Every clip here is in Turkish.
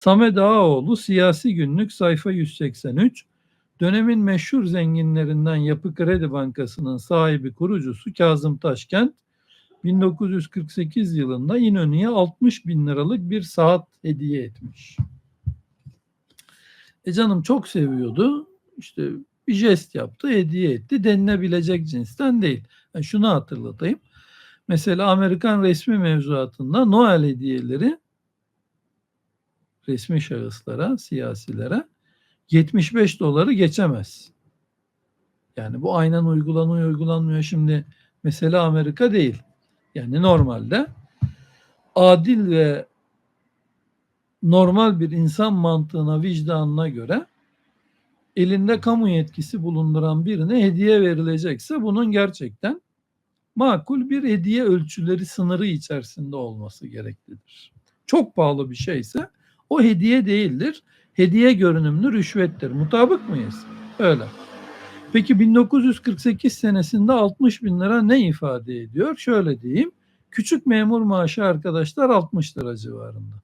Samet Ağaoğlu Siyasi Günlük sayfa 183 dönemin meşhur zenginlerinden Yapı Kredi Bankası'nın sahibi kurucusu Kazım Taşkent 1948 yılında İnönü'ye 60 bin liralık bir saat hediye etmiş. E canım çok seviyordu. İşte bir jest yaptı, hediye etti. Denilebilecek cinsten değil. Yani şunu hatırlatayım. Mesela Amerikan resmi mevzuatında Noel hediyeleri resmi şahıslara, siyasilere 75 doları geçemez. Yani bu aynen uygulanıyor, uygulanmıyor. Şimdi mesela Amerika değil. Yani normalde adil ve normal bir insan mantığına, vicdanına göre elinde kamu yetkisi bulunduran birine hediye verilecekse bunun gerçekten makul bir hediye ölçüleri sınırı içerisinde olması gereklidir. Çok pahalı bir şeyse o hediye değildir. Hediye görünümlü rüşvettir. Mutabık mıyız? Öyle. Peki 1948 senesinde 60 bin lira ne ifade ediyor? Şöyle diyeyim. Küçük memur maaşı arkadaşlar 60 lira civarında.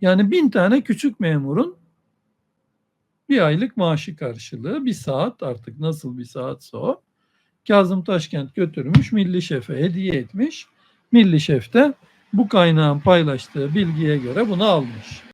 Yani bin tane küçük memurun bir aylık maaşı karşılığı bir saat artık nasıl bir saatse o. Kazım Taşkent götürmüş Milli Şef'e hediye etmiş. Milli Şef de bu kaynağın paylaştığı bilgiye göre bunu almış.